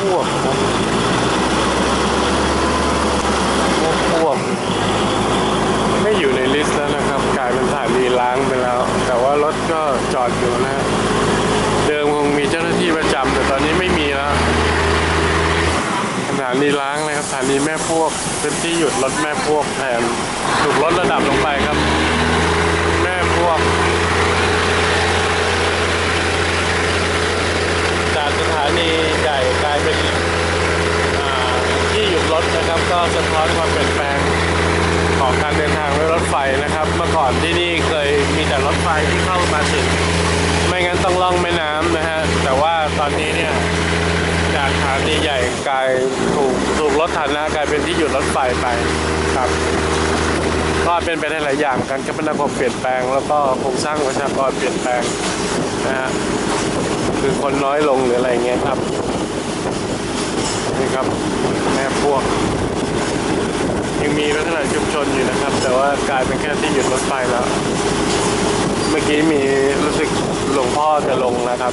พวกครับแม่พวกไม่อยู่ในลิสต์แล้วนะครับกลายเป็นสถานีล้างไปแล้ว แต่ว่ารถก็จอดอยู่นะฮะเดิมคงมีเจ้าหน้าที่ประจำแต่ตอนนี้ไม่มีแล้วสถานีล้างนะครับสถานีแม่พวกเป็นที่หยุดรถแม่พวกแทนถูกลดระดับลงไปครับ แม่พวก จากสถานีใหญ่กลายเป็นอ่าที่หยุดรถ นะครับ ก็สะท้อนความเปลี่ยนแปลงของการเดินทางด้วยรถไฟนะครับ เมื่อก่อนที่นี่เคยมีแต่รถไฟที่เข้ามาถึงไม่งั้นต้องล่องแม่น้ำนะฮะแต่ว่าตอนนี้เนี่ยจากสถานีใหญ่กลายถูกถูกลดฐานะกลายเป็นที่หยุดรถไฟไปครับก็เป็นไปได้หลายอย่างการคมนาคมเปลี่ยนแปลง แล้วก็โครงสร้างประชากรเปลี่ยนแปลงนะฮะคือคนน้อยลงหรืออะไรเงี้ยครับนี่ครับ แม่พวก ยังมีลักษณะชุมชนอยู่นะครับ แต่ว่ากลายเป็นแค่ที่หยุดรถไฟแล้ว เมื่อกี้มีรู้สึกหลวงพ่อจะลงนะครับ